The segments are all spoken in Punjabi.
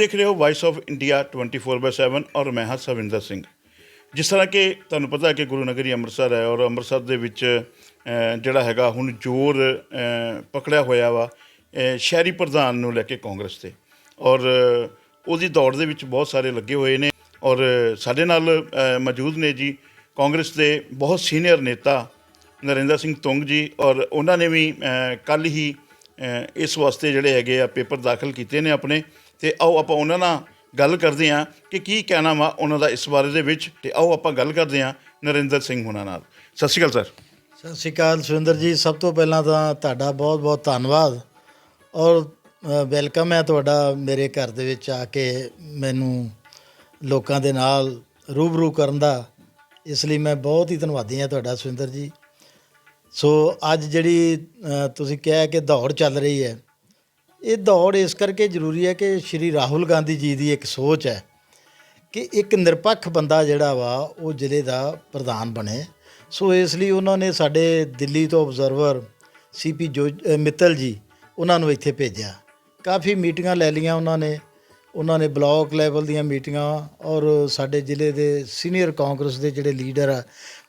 ਤੁਸੀਂ ਦੇਖ ਰਹੇ ਹੋ ਵਾਇਸ ਆਫ ਇੰਡੀਆ 24/7 ਔਰ ਮੈਂ ਹਾਂ ਸਵਿੰਦਰ ਸਿੰਘ। ਜਿਸ ਤਰ੍ਹਾਂ ਕਿ ਤੁਹਾਨੂੰ ਪਤਾ ਹੈ ਕਿ ਗੁਰੂ ਨਗਰੀ ਅੰਮ੍ਰਿਤਸਰ ਹੈ ਔਰ ਅੰਮ੍ਰਿਤਸਰ ਦੇ ਵਿੱਚ ਜਿਹੜਾ ਹੈਗਾ ਹੁਣ ਜ਼ੋਰ ਪਕੜਿਆ ਹੋਇਆ ਵਾ ਸ਼ਹਿਰੀ ਪ੍ਰਧਾਨ ਨੂੰ ਲੈ ਕੇ ਕਾਂਗਰਸ ਤੇ। ਔਰ ਉਹਦੀ ਦੌੜ ਦੇ ਵਿੱਚ ਬਹੁਤ ਸਾਰੇ ਲੱਗੇ ਹੋਏ ਨੇ ਔਰ ਸਾਡੇ ਨਾਲ ਮੌਜੂਦ ਨੇ ਜੀ ਕਾਂਗਰਸ ਦੇ ਬਹੁਤ ਸੀਨੀਅਰ ਨੇਤਾ ਨਰਿੰਦਰ ਸਿੰਘ ਤੁੰਗ ਜੀ ਔਰ ਉਹਨਾਂ ਨੇ ਵੀ ਕੱਲ ਹੀ ਇਸ ਵਾਸਤੇ ਜਿਹੜੇ ਹੈਗੇ ਆ ਪੇਪਰ ਦਾਖਲ ਕੀਤੇ ਨੇ ਆਪਣੇ। ਤੇ ਆਓ ਆਪਾਂ ਉਹਨਾਂ ਨਾਲ ਗੱਲ ਕਰਦੇ ਹਾਂ ਕਿ ਕੀ ਕਹਿਣਾ ਵਾ ਉਹਨਾਂ ਦਾ ਇਸ ਬਾਰੇ ਦੇ ਵਿੱਚ ਤੇ ਆਓ ਆਪਾਂ ਗੱਲ ਕਰਦੇ ਹਾਂ ਨਰਿੰਦਰ ਸਿੰਘ ਹੁਣਾਂ ਨਾਲ। ਸਤਿ ਸ਼੍ਰੀ ਅਕਾਲ, ਸਰ। ਸਤਿ ਸ਼੍ਰੀ ਅਕਾਲ, ਸੁਰਿੰਦਰ ਜੀ। ਸਭ ਤੋਂ ਪਹਿਲਾਂ ਤਾਂ ਤੁਹਾਡਾ ਬਹੁਤ ਬਹੁਤ ਧੰਨਵਾਦ ਔਰ ਵੈਲਕਮ ਹੈ ਤੁਹਾਡਾ ਮੇਰੇ ਘਰ ਦੇ ਵਿੱਚ ਆ ਕੇ ਮੈਨੂੰ ਲੋਕਾਂ ਦੇ ਨਾਲ ਰੂਬਰੂ ਕਰਨ ਦਾ। ਇਸ ਲਈ ਮੈਂ ਬਹੁਤ ਹੀ ਧੰਨਵਾਦੀ ਹਾਂ ਤੁਹਾਡਾ, ਸੁਰਿੰਦਰ ਜੀ। ਸੋ ਅੱਜ ਜਿਹੜੀ ਤੁਸੀਂ ਕਿਹਾ ਕਿ ਦੌੜ ਚੱਲ ਰਹੀ ਹੈ ਇਹ ਦੌੜ ਇਸ ਕਰਕੇ ਜ਼ਰੂਰੀ ਹੈ ਕਿ ਸ਼੍ਰੀ ਰਾਹੁਲ ਗਾਂਧੀ ਜੀ ਦੀ ਇੱਕ ਸੋਚ ਹੈ ਕਿ ਇੱਕ ਨਿਰਪੱਖ ਬੰਦਾ ਜਿਹੜਾ ਵਾ, ਉਹ ਜ਼ਿਲ੍ਹੇ ਦਾ ਪ੍ਰਧਾਨ ਬਣੇ। ਸੋ ਇਸ ਲਈ ਉਹਨਾਂ ਨੇ ਸਾਡੇ ਦਿੱਲੀ ਤੋਂ ਆਬਜ਼ਰਵਰ ਸੀਪੀ ਜੋ ਮਿੱਤਲ ਜੀ, ਉਹਨਾਂ ਨੂੰ ਇੱਥੇ ਭੇਜਿਆ। ਕਾਫੀ ਮੀਟਿੰਗਾਂ ਲੈ ਲਈਆਂ ਉਹਨਾਂ ਨੇ। ਉਹਨਾਂ ਨੇ ਬਲਾਕ ਲੈਵਲ ਦੀਆਂ ਮੀਟਿੰਗਾਂ ਔਰ ਸਾਡੇ ਜ਼ਿਲ੍ਹੇ ਦੇ ਸੀਨੀਅਰ ਕਾਂਗਰਸ ਦੇ ਜਿਹੜੇ ਲੀਡਰ ਆ,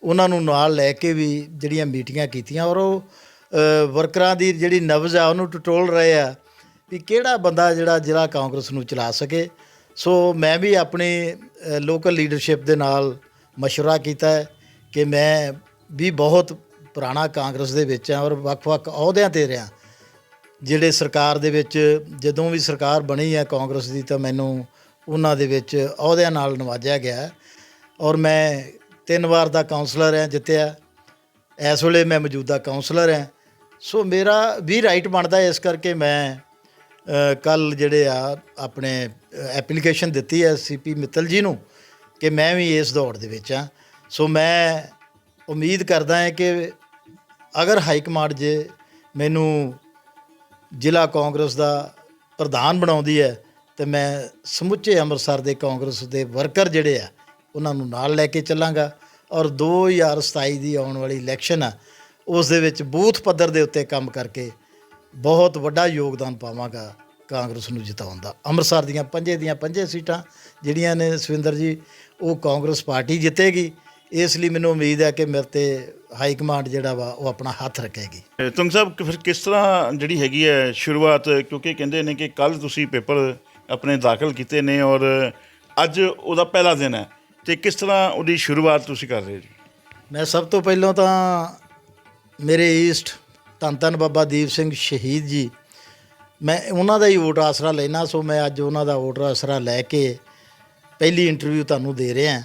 ਉਹਨਾਂ ਨੂੰ ਨਾਲ ਲੈ ਕੇ ਵੀ ਜਿਹੜੀਆਂ ਮੀਟਿੰਗਾਂ ਕੀਤੀਆਂ ਔਰ ਉਹ ਵਰਕਰਾਂ ਦੀ ਜਿਹੜੀ ਨਬਜ਼ ਆ, ਉਹਨੂੰ ਟਟੋਲ ਰਹੇ ਆ। ਵੀ ਕਿਹੜਾ ਬੰਦਾ ਜਿਹੜਾ ਜ਼ਿਲ੍ਹਾ ਕਾਂਗਰਸ ਨੂੰ ਚਲਾ ਸਕੇ ਸੋ ਮੈਂ ਵੀ ਆਪਣੀ ਲੋਕਲ ਲੀਡਰਸ਼ਿਪ ਦੇ ਨਾਲ مشورہ ਕੀਤਾ ਹੈ ਕਿ ਮੈਂ ਵੀ ਬਹੁਤ ਪੁਰਾਣਾ ਕਾਂਗਰਸ ਦੇ ਵਿੱਚ ਹਾਂ ਔਰ ਵੱਖ-ਵੱਖ ਅਹੁਦਿਆਂ ਤੇ ਰਿਹਾ ਜਿਹੜੇ ਸਰਕਾਰ ਦੇ ਵਿੱਚ ਜਦੋਂ ਵੀ ਸਰਕਾਰ ਬਣੀ ਹੈ ਕਾਂਗਰਸ ਦੀ ਤਾਂ ਮੈਨੂੰ ਉਹਨਾਂ ਦੇ ਵਿੱਚ ਅਹੁਦਿਆਂ ਨਾਲ ਨਵਾਜਿਆ ਗਿਆ ਹੈ। ਔਰ ਮੈਂ ਤਿੰਨ ਵਾਰ ਦਾ ਕਾਉਂਸਲਰ ਹਾਂ ਜਿੱਤਿਆ ਇਸ ਵੇਲੇ ਮੈਂ ਮੌਜੂਦਾ ਕਾਉਂਸਲਰ ਹਾਂ ਸੋ ਮੇਰਾ ਵੀ ਰਾਈਟ ਬਣਦਾ ਹੈ, ਇਸ ਕਰਕੇ ਮੈਂ ਕੱਲ ਜਿਹੜੇ ਆ ਆਪਣੇ ਐਪਲੀਕੇਸ਼ਨ ਦਿੱਤੀ ਹੈ ਸੀਪੀ ਮਿੱਤਲ ਜੀ ਨੂੰ ਕਿ ਮੈਂ ਵੀ ਇਸ ਦੌੜ ਦੇ ਵਿੱਚ ਆ। ਸੋ ਮੈਂ ਉਮੀਦ ਕਰਦਾ ਹਾਂ ਕਿ ਅਗਰ ਹਾਈ ਕਮਾਂਡ ਜੇ ਮੈਨੂੰ ਜ਼ਿਲ੍ਹਾ ਕਾਂਗਰਸ ਦਾ ਪ੍ਰਧਾਨ ਬਣਾਉਂਦੀ ਹੈ ਤੇ ਮੈਂ ਸਮੁੱਚੇ ਅੰਮ੍ਰਿਤਸਰ ਦੇ ਕਾਂਗਰਸ ਦੇ ਵਰਕਰ ਜਿਹੜੇ ਆ, ਉਹਨਾਂ ਨੂੰ ਨਾਲ ਲੈ ਕੇ ਚੱਲਾਂਗਾ। ਔਰ 2027 ਦੀ ਆਉਣ ਵਾਲੀ ਇਲੈਕਸ਼ਨ ਆ, ਉਸ ਦੇ ਵਿੱਚ ਬੂਥ ਪੱਧਰ ਦੇ ਉੱਤੇ ਕੰਮ ਕਰਕੇ ਬਹੁਤ ਵੱਡਾ ਯੋਗਦਾਨ ਪਾਵਾਂਗਾ ਕਾਂਗਰਸ ਨੂੰ ਜਿਤਾਉਣ ਦਾ। ਅੰਮ੍ਰਿਤਸਰ ਦੀਆਂ ਪੰਜੇ ਦੀਆਂ ਪੰਜੇ ਸੀਟਾਂ ਜਿਹੜੀਆਂ ਨੇ ਸਵਿੰਦਰ ਜੀ ਉਹ ਕਾਂਗਰਸ ਪਾਰਟੀ ਜਿੱਤੇਗੀ। ਇਸ ਲਈ ਮੈਨੂੰ ਉਮੀਦ ਹੈ ਕਿ ਮੇਰੇ ਤੇ ਹਾਈ ਕਮਾਂਡ ਜਿਹੜਾ ਵਾ ਉਹ ਆਪਣਾ ਹੱਥ ਰੱਖੇਗੀ। ਤੁੰਗ ਸਾਹਿਬ ਫਿਰ ਕਿਸ ਤਰ੍ਹਾਂ ਜਿਹੜੀ ਹੈਗੀ ਹੈ ਸ਼ੁਰੂਆਤ ਕਿਉਂਕਿ ਕਹਿੰਦੇ ਨੇ ਕਿ ਕੱਲ ਤੁਸੀਂ ਪੇਪਰ ਆਪਣੇ ਦਾਖਲ ਕੀਤੇ ਨੇ ਔਰ ਅੱਜ ਉਹਦਾ ਪਹਿਲਾ ਦਿਨ ਹੈ ਤੇ ਕਿਸ ਤਰ੍ਹਾਂ ਉਹਦੀ ਸ਼ੁਰੂਆਤ ਤੁਸੀਂ ਕਰ ਰਹੇ ਜੀ? ਮੈਂ ਸਭ ਤੋਂ ਪਹਿਲਾਂ ਤਾਂ ਮੇਰੇ ਈਸਟ ਧੰਨ ਧੰਨ ਬਾਬਾ ਦੀਪ ਸਿੰਘ ਸ਼ਹੀਦ ਜੀ। ਮੈਂ ਉਹਨਾਂ ਦਾ ਹੀ ਵੋਟ ਆਸਰਾ ਲੈਣਾ ਸੋ ਮੈਂ ਅੱਜ ਉਹਨਾਂ ਦਾ ਵੋਟ ਆਸਰਾ ਲੈ ਕੇ ਪਹਿਲੀ ਇੰਟਰਵਿਊ ਤੁਹਾਨੂੰ ਦੇ ਰਿਹਾ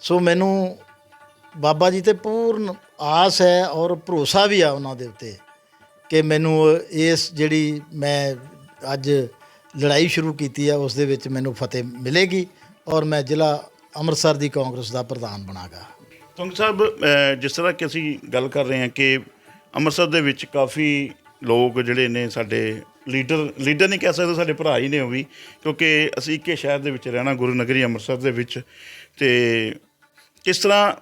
ਸੋ ਮੈਨੂੰ ਬਾਬਾ ਜੀ ਤੇ ਪੂਰਨ ਆਸ ਹੈ ਔਰ ਭਰੋਸਾ ਵੀ ਆ ਉਹਨਾਂ ਦੇ ਉੱਤੇ ਕਿ ਮੈਨੂੰ ਇਸ ਜਿਹੜੀ ਮੈਂ ਅੱਜ ਲੜਾਈ ਸ਼ੁਰੂ ਕੀਤੀ ਆ, ਉਸ ਦੇ ਵਿੱਚ ਮੈਨੂੰ ਫਤਿਹ ਮਿਲੇਗੀ ਔਰ ਮੈਂ ਜ਼ਿਲ੍ਹਾ ਅੰਮ੍ਰਿਤਸਰ ਦੀ ਕਾਂਗਰਸ ਦਾ ਪ੍ਰਧਾਨ ਬਣਾਗਾ। ਤੁੰਗ ਸਾਹਿਬ ਜਿਸ ਤਰ੍ਹਾਂ ਕਿ ਅਸੀਂ ਗੱਲ ਕਰ ਰਹੇ ਹਾਂ ਕਿ ਅੰਮ੍ਰਿਤਸਰ ਦੇ ਵਿੱਚ ਕਾਫੀ ਲੋਕ ਜਿਹੜੇ ਨੇ ਸਾਡੇ ਲੀਡਰ ਲੀਡਰ ਨਹੀਂ ਕਹਿ ਸਕਦੇ, ਸਾਡੇ ਭਰਾ ਹੀ ਨੇ ਉਹ ਵੀ, ਕਿਉਂਕਿ ਅਸੀਂ ਇੱਕੇ ਸ਼ਹਿਰ ਦੇ ਵਿੱਚ ਰਹਿਣਾ ਗੁਰੂ ਨਗਰੀ ਅੰਮ੍ਰਿਤਸਰ ਦੇ ਵਿੱਚ। ਤੇ ਕਿਸ ਤਰ੍ਹਾਂ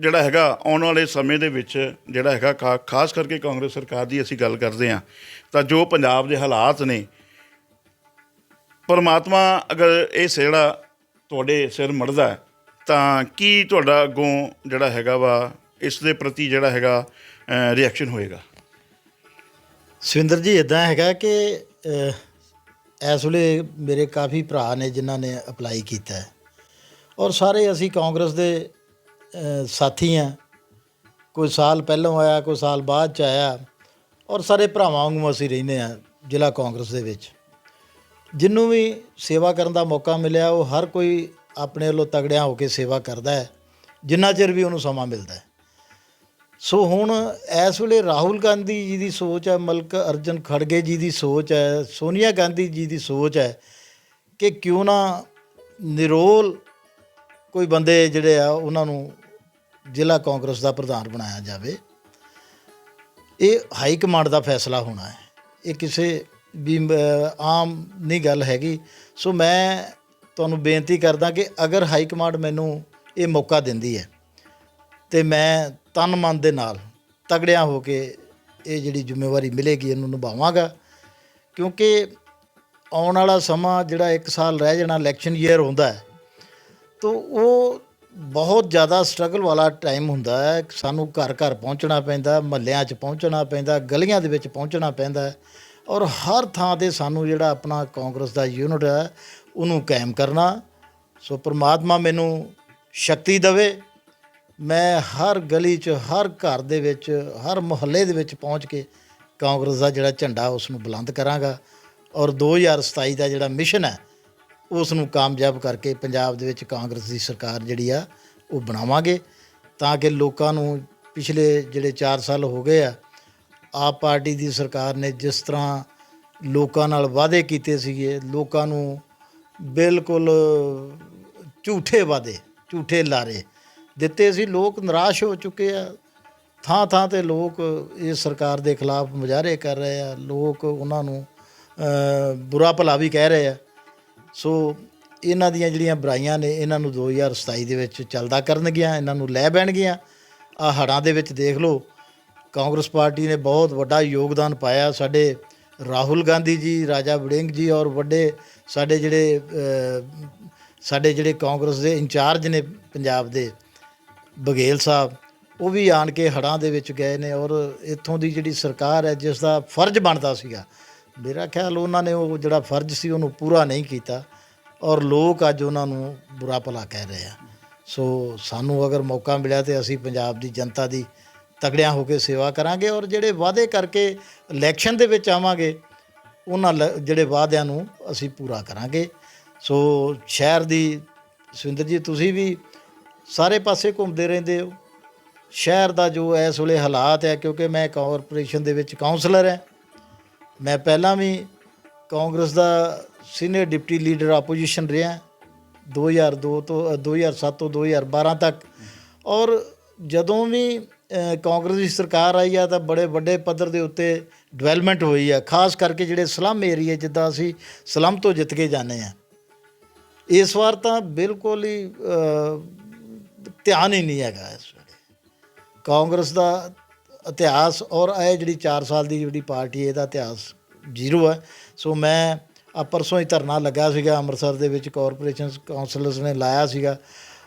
ਜਿਹੜਾ ਹੈਗਾ, ਆਉਣ ਵਾਲੇ ਸਮੇਂ ਦੇ ਵਿੱਚ ਜਿਹੜਾ ਹੈਗਾ, ਖਾ- ਖਾਸ ਕਰਕੇ ਕਾਂਗਰਸ ਸਰਕਾਰ ਦੀ ਅਸੀਂ ਗੱਲ ਕਰਦੇ ਹਾਂ, ਤਾਂ ਜੋ ਪੰਜਾਬ ਦੇ ਹਾਲਾਤ ਨੇ, ਪਰਮਾਤਮਾ ਅਗਰ ਇਹ ਜਿਹੜਾ ਤੁਹਾਡੇ ਸਿਰ ਮੜਦਾ ਤਾਂ ਕੀ ਤੁਹਾਡਾ ਅੱਗੋਂ ਜਿਹੜਾ ਹੈਗਾ ਵਾ, ਇਸ ਦੇ ਪ੍ਰਤੀ ਜਿਹੜਾ ਹੈਗਾ ਰਿਐਕਸ਼ਨ ਹੋਏਗਾ। ਸਵਿੰਦਰ ਜੀ ਇਦਾਂ ਹੈਗਾ ਕਿ ਅਹ, ਇਸ ਵੇਲੇ ਮੇਰੇ ਕਾਫੀ ਭਰਾ ਨੇ ਜਿਨ੍ਹਾਂ ਨੇ ਅਪਲਾਈ ਕੀਤਾ ਹੈ। ਔਰ ਸਾਰੇ ਅਸੀਂ ਕਾਂਗਰਸ ਦੇ ਅਹ, ਸਾਥੀ ਆ ਕੋਈ ਸਾਲ ਪਹਿਲਾਂ ਆਇਆ ਕੋਈ ਸਾਲ ਬਾਅਦ ਚ ਆਇਆ। ਔਰ ਸਾਰੇ ਭਰਾਵਾਂ ਵਾਂਗੂ ਅਸੀਂ ਰਹਿੰਦੇ ਆ ਜ਼ਿਲ੍ਹਾ ਕਾਂਗਰਸ ਦੇ ਵਿੱਚ। ਜਿਹਨੂੰ ਵੀ ਸੇਵਾ ਕਰਨ ਦਾ ਮੌਕਾ ਮਿਲਿਆ ਉਹ ਹਰ ਕੋਈ ਆਪਣੇ ਵੱਲੋਂ ਤਗੜਿਆਂ ਹੋ ਕੇ ਸੇਵਾ ਕਰਦਾ ਹੈ। ਜਿੰਨਾ ਚਿਰ ਵੀ ਉਹਨੂੰ ਸਮਾਂ ਮਿਲਦਾ ਹੈ। ਸੋ ਹੁਣ ਇਸ ਵੇਲੇ ਰਾਹੁਲ ਗਾਂਧੀ ਜੀ ਦੀ ਸੋਚ ਹੈ, ਮਲਕ ਅਰਜਨ ਖੜਗੇ ਜੀ ਦੀ ਸੋਚ ਹੈ, ਸੋਨੀਆ ਗਾਂਧੀ ਜੀ ਦੀ ਸੋਚ ਹੈ ਕਿ ਕਿਉਂ ਨਾ ਨਿਰੋਲ ਕੋਈ ਬੰਦੇ ਜਿਹੜੇ ਆ, ਉਹਨਾਂ ਨੂੰ ਜ਼ਿਲ੍ਹਾ ਕਾਂਗਰਸ ਦਾ ਪ੍ਰਧਾਨ ਬਣਾਇਆ ਜਾਵੇ। ਇਹ ਹਾਈ ਕਮਾਂਡ ਦਾ ਫੈਸਲਾ ਹੋਣਾ ਹੈ। ਇਹ ਕਿਸੇ ਵੀ ਆਮ ਨਹੀਂ ਗੱਲ ਹੈਗੀ। ਸੋ ਮੈਂ ਤੁਹਾਨੂੰ ਬੇਨਤੀ ਕਰਦਾ ਕਿ ਅਗਰ ਹਾਈ ਕਮਾਂਡ ਮੈਨੂੰ ਇਹ ਮੌਕਾ ਦਿੰਦੀ ਹੈ ਅਤੇ ਮੈਂ ਤਨ ਮਨ ਦੇ ਨਾਲ ਤਗੜਿਆਂ ਹੋ ਕੇ ਇਹ ਜਿਹੜੀ ਜ਼ਿੰਮੇਵਾਰੀ ਮਿਲੇਗੀ, ਇਹਨੂੰ ਨਿਭਾਵਾਂਗਾ। ਕਿਉਂਕਿ ਆਉਣ ਵਾਲਾ ਸਮਾਂ ਜਿਹੜਾ 1 ਸਾਲ ਰਹਿ ਜਾਣਾ ਇਲੈਕਸ਼ਨ ਈਅਰ ਹੁੰਦਾ ਹੈ, ਤੋ ਉਹ ਬਹੁਤ ਜ਼ਿਆਦਾ ਸਟਰਗਲ ਵਾਲਾ ਟਾਈਮ ਹੁੰਦਾ ਹੈ। ਸਾਨੂੰ ਘਰ ਘਰ ਪਹੁੰਚਣਾ ਪੈਂਦਾ, ਮਹੱਲਿਆਂ 'ਚ ਪਹੁੰਚਣਾ ਪੈਂਦਾ, ਗਲੀਆਂ ਦੇ ਵਿੱਚ ਪਹੁੰਚਣਾ ਪੈਂਦਾ ਔਰ ਹਰ ਥਾਂ ਤੇ ਸਾਨੂੰ ਜਿਹੜਾ ਆਪਣਾ ਕਾਂਗਰਸ ਦਾ ਯੂਨਿਟ ਹੈ, ਉਹਨੂੰ ਕਾਇਮ ਕਰਨਾ। ਸੋ ਪ੍ਰਮਾਤਮਾ ਮੈਨੂੰ ਸ਼ਕਤੀ ਦੇਵੇ ਮੈਂ ਹਰ ਗਲੀ 'ਚ, ਹਰ ਘਰ ਦੇ ਵਿੱਚ, ਹਰ ਮੁਹੱਲੇ ਦੇ ਵਿੱਚ ਪਹੁੰਚ ਕੇ ਕਾਂਗਰਸ ਦਾ ਜਿਹੜਾ ਝੰਡਾ ਉਸ ਨੂੰ ਬੁਲੰਦ ਕਰਾਂਗਾ ਔਰ 2027 ਦਾ ਜਿਹੜਾ ਮਿਸ਼ਨ ਹੈ ਉਸ ਨੂੰ ਕਾਮਯਾਬ ਕਰਕੇ ਪੰਜਾਬ ਦੇ ਵਿੱਚ ਕਾਂਗਰਸ ਦੀ ਸਰਕਾਰ ਜਿਹੜੀ ਆ, ਉਹ ਬਣਾਵਾਂਗੇ ਤਾਂ ਕਿ ਲੋਕਾਂ ਨੂੰ ਪਿਛਲੇ ਜਿਹੜੇ 4 ਸਾਲ ਹੋ ਗਏ ਆ, ਆਪ ਪਾਰਟੀ ਦੀ ਸਰਕਾਰ ਨੇ ਜਿਸ ਤਰ੍ਹਾਂ ਲੋਕਾਂ ਨਾਲ ਵਾਅਦੇ ਕੀਤੇ ਸੀਗੇ, ਲੋਕਾਂ ਨੂੰ ਬਿਲਕੁਲ ਝੂਠੇ ਵਾਅਦੇ, ਝੂਠੇ ਲਾਰੇ ਦਿੱਤੇ ਸੀ, ਲੋਕ ਨਿਰਾਸ਼ ਹੋ ਚੁੱਕੇ ਆ। ਥਾਂ ਥਾਂ ਤੇ ਲੋਕ ਇਸ ਸਰਕਾਰ ਦੇ ਖਿਲਾਫ ਮੁਜ਼ਾਹਰੇ ਕਰ ਰਹੇ ਆ। ਲੋਕ ਉਹਨਾਂ ਨੂੰ ਬੁਰਾ ਭਲਾ ਵੀ ਕਹਿ ਰਹੇ ਆ। ਸੋ ਇਹਨਾਂ ਦੀਆਂ ਜਿਹੜੀਆਂ ਬੁਰਾਈਆਂ ਨੇ, ਇਹਨਾਂ ਨੂੰ 2027 ਦੇ ਵਿੱਚ ਚੱਲਦਾ ਕਰਨਗੀਆਂ, ਇਹਨਾਂ ਨੂੰ ਲੈ ਬਹਿਣਗੀਆਂ। ਆ ਹੜਾਂ ਦੇ ਵਿੱਚ ਦੇਖ ਲਓ, ਕਾਂਗਰਸ ਪਾਰਟੀ ਨੇ ਬਹੁਤ ਵੱਡਾ ਯੋਗਦਾਨ ਪਾਇਆ। ਸਾਡੇ ਰਾਹੁਲ ਗਾਂਧੀ ਜੀ, ਰਾਜਾ ਵੜਿੰਗ ਜੀ ਔਰ ਵੱਡੇ ਸਾਡੇ ਜਿਹੜੇ ਸਾਡੇ ਜਿਹੜੇ ਕਾਂਗਰਸ ਦੇ ਇੰਚਾਰਜ ਨੇ ਪੰਜਾਬ ਦੇ ਬਘੇਲ ਸਾਹਿਬ, ਉਹ ਵੀ ਆਣ ਕੇ ਹੜਾਂ ਦੇ ਵਿੱਚ ਗਏ ਨੇ ਔਰ ਇੱਥੋਂ ਦੀ ਜਿਹੜੀ ਸਰਕਾਰ ਹੈ, ਜਿਸ ਦਾ ਫਰਜ਼ ਬਣਦਾ ਸੀਗਾ। ਮੇਰਾ ਖਿਆਲ ਉਹਨਾਂ ਨੇ ਉਹ ਜਿਹੜਾ ਫਰਜ਼ ਸੀ, ਉਹਨੂੰ ਪੂਰਾ ਨਹੀਂ ਕੀਤਾ ਔਰ ਲੋਕ ਅੱਜ ਉਹਨਾਂ ਨੂੰ ਬੁਰਾ ਭਲਾ ਕਹਿ ਰਹੇ ਆ। ਸੋ ਸਾਨੂੰ ਅਗਰ ਮੌਕਾ ਮਿਲਿਆ ਤੇ ਅਸੀਂ ਪੰਜਾਬ ਦੀ ਜਨਤਾ ਦੀ ਤਗੜਿਆਂ ਹੋ ਕੇ ਸੇਵਾ ਕਰਾਂਗੇ ਔਰ ਜਿਹੜੇ ਵਾਅਦੇ ਕਰਕੇ ਇਲੈਕਸ਼ਨ ਦੇ ਵਿੱਚ ਆਵਾਂਗੇ, ਉਹਨਾਂ ਲ- ਜਿਹੜੇ ਵਾਅਦਿਆਂ ਨੂੰ ਅਸੀਂ ਪੂਰਾ ਕਰਾਂਗੇ। ਸੋ ਸ਼ਹਿਰ ਦੀ, ਸੁਰਿੰਦਰ ਜੀ, ਤੁਸੀਂ ਵੀ ਸਾਰੇ ਪਾਸੇ ਘੁੰਮਦੇ ਰਹਿੰਦੇ ਹੋ। ਸ਼ਹਿਰ ਦਾ ਜੋ ਇਸ ਵੇਲੇ ਹਾਲਾਤ ਹੈ ਕਿਉਂਕਿ ਮੈਂ ਕਾਰਪੋਰੇਸ਼ਨ ਦੇ ਵਿੱਚ ਕਾਉਂਸਲਰ ਹਾਂ। ਮੈਂ ਪਹਿਲਾਂ ਵੀ ਕਾਂਗਰਸ ਦਾ ਸੀਨੀਅਰ ਡਿਪਟੀ ਲੀਡਰ ਆਪੋਜੀਸ਼ਨ ਰਿਹਾ 2002 ਤੋਂ ਅ, 2007 ਤੋਂ 2012 ਤੱਕ। ਔਰ ਜਦੋਂ ਵੀ ਕਾਂਗਰਸ ਦੀ ਸਰਕਾਰ ਆਈ ਆ ਤਾਂ ਬੜੇ ਵੱਡੇ ਪੱਧਰ ਦੇ ਉੱਤੇ ਡਿਵੈਲਪਮੈਂਟ ਹੋਈ ਆ। ਖਾਸ ਕਰਕੇ ਜਿਹੜੇ ਸਲਮ ਏਰੀਆ ਜਿੱਦਾਂ ਅਸੀਂ ਸਲਮ ਤੋਂ ਜਿੱਤ ਕੇ ਜਾਂਦੇ ਆ ਇਸ ਵਾਰ ਤਾਂ ਬਿਲਕੁਲ ਹੀ ਧਿਆਨ ਹੀ ਨਹੀਂ ਹੈਗਾ ਇਸ ਵੇਲੇ। ਕਾਂਗਰਸ ਦਾ ਇਤਿਹਾਸ ਔਰ ਇਹ ਜਿਹੜੀ 4 ਸਾਲ ਦੀ ਜਿਹੜੀ ਪਾਰਟੀ ਹੈ, ਇਹਦਾ ਇਤਿਹਾਸ ਜ਼ੀਰੋ ਹੈ। ਸੋ ਮੈਂ ਆ ਪਰਸੋਂ ਹੀ ਧਰਨਾ ਲੱਗਾ ਸੀਗਾ, ਅੰਮ੍ਰਿਤਸਰ ਦੇ ਵਿੱਚ ਕਾਰਪੋਰੇਸ਼ਨ ਕਾਉਂਸਲਰਸ ਨੇ ਲਾਇਆ ਸੀਗਾ।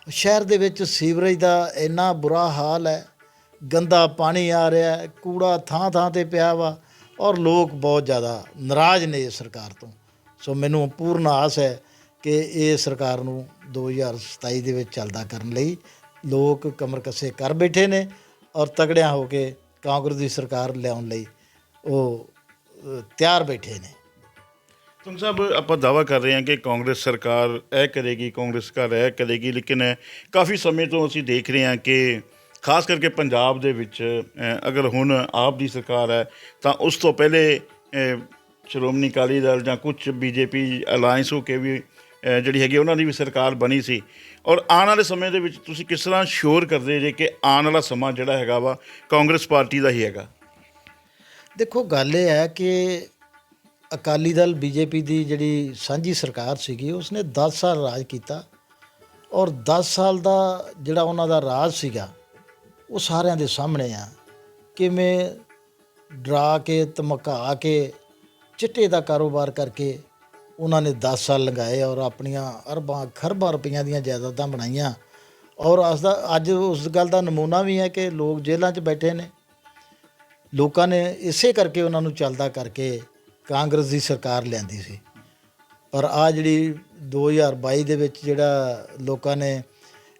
ਸ਼ਹਿਰ ਦੇ ਵਿੱਚ ਸੀਵਰੇਜ ਦਾ ਇੰਨਾ ਬੁਰਾ ਹਾਲ ਹੈ, ਗੰਦਾ ਪਾਣੀ ਆ ਰਿਹਾ ਹੈ, ਕੂੜਾ ਥਾਂ ਥਾਂ ਤੇ ਪਿਆ ਵਾ ਔਰ ਲੋਕ ਬਹੁਤ ਜ਼ਿਆਦਾ ਨਾਰਾਜ਼ ਨੇ ਇਸ ਸਰਕਾਰ ਤੋਂ। ਸੋ ਮੈਨੂੰ ਪੂਰਨ ਆਸ ਹੈ ਕਿ ਇਹ ਸਰਕਾਰ ਨੂੰ 2027 ਦੇ ਵਿੱਚ ਚੱਲਦਾ ਕਰਨ ਲਈ ਲੋਕ ਕਮਰ ਕੱਸੇ ਕਰ ਬੈਠੇ ਨੇ ਔਰ ਤਗੜਿਆਂ ਹੋ ਕੇ ਕਾਂਗਰਸ ਦੀ ਸਰਕਾਰ ਲਿਆਉਣ ਲਈ ਉਹ ਤਿਆਰ ਬੈਠੇ ਨੇ। ਤੁਮ ਸਾਹਿਬ ਆਪਾਂ ਦਾਵਾ ਕਰ ਰਹੇ ਹਾਂ ਕਿ ਕਾਂਗਰਸ ਸਰਕਾਰ ਇਹ ਕਰੇਗੀ, ਕਾਂਗਰਸ ਸਰਕਾਰ ਇਹ ਕਰੇਗੀ, ਲੇਕਿਨ ਕਾਫੀ ਸਮੇਂ ਤੋਂ ਅਸੀਂ ਦੇਖ ਰਹੇ ਹਾਂ ਕਿ ਖਾਸ ਕਰਕੇ ਪੰਜਾਬ ਦੇ ਵਿੱਚ ਅਗਰ ਹੁਣ ਆਪ ਦੀ ਸਰਕਾਰ ਹੈ, ਤਾਂ ਉਸ ਤੋਂ ਪਹਿਲੇ ਸ਼੍ਰੋਮਣੀ ਅਕਾਲੀ ਦਲ ਜਾਂ ਕੁਝ ਬੀਜੇਪੀ ਅਲਾਈਅੰਸ ਹੋ ਕੇ ਵੀ ਜਿਹੜੀ ਹੈਗੀ ਉਹਨਾਂ ਦੀ ਵੀ ਸਰਕਾਰ ਬਣੀ ਸੀ। ਔਰ ਆਉਣ ਵਾਲੇ ਸਮੇਂ ਦੇ ਵਿੱਚ ਤੁਸੀਂ ਕਿਸ ਤਰ੍ਹਾਂ ਸ਼ੋਰ ਕਰਦੇ ਜੇ ਕਿ ਆਉਣ ਵਾਲਾ ਸਮਾਂ ਜਿਹੜਾ ਹੈਗਾ ਵਾ, ਕਾਂਗਰਸ ਪਾਰਟੀ ਦਾ ਹੀ ਹੈਗਾ? ਦੇਖੋ, ਗੱਲ ਇਹ ਹੈ ਕਿ ਅਕਾਲੀ ਦਲ ਬੀਜੇਪੀ ਦੀ ਜਿਹੜੀ ਸਾਂਝੀ ਸਰਕਾਰ ਸੀਗੀ, ਉਸਨੇ 10 ਸਾਲ ਰਾਜ ਕੀਤਾ। ਔਰ 10 ਸਾਲ ਦਾ ਜਿਹੜਾ ਉਹਨਾਂ ਦਾ ਰਾਜ ਸੀਗਾ, ਉਹ ਸਾਰਿਆਂ ਦੇ ਸਾਹਮਣੇ ਆ। ਕਿਵੇਂ ਡਰਾ ਕੇ, ਧਮਕਾ ਕੇ, ਚਿੱਟੇ ਦਾ ਕਾਰੋਬਾਰ ਕਰਕੇ ਉਹਨਾਂ ਨੇ 10 ਸਾਲ ਲੰਘਾਏ ਔਰ ਆਪਣੀਆਂ ਅਰਬਾਂ, ਖਰਬਾਂ ਰੁਪਈਆਂ ਦੀਆਂ ਜਾਇਦਾਦਾਂ ਬਣਾਈਆਂ। ਔਰ ਉਸ ਦਾ, ਅੱਜ ਉਸ ਗੱਲ ਦਾ ਨਮੂਨਾ ਵੀ ਹੈ ਕਿ ਲੋਕ ਜੇਲ੍ਹਾਂ 'ਚ ਬੈਠੇ ਨੇ। ਲੋਕਾਂ ਨੇ ਇਸੇ ਕਰਕੇ ਉਹਨਾਂ ਨੂੰ ਚੱਲਦਾ ਕਰਕੇ ਕਾਂਗਰਸ ਦੀ ਸਰਕਾਰ ਲਿਆਂਦੀ ਸੀ। ਪਰ ਆ ਜਿਹੜੀ 2022 ਦੇ ਵਿੱਚ ਜਿਹੜਾ ਲੋਕਾਂ ਨੇ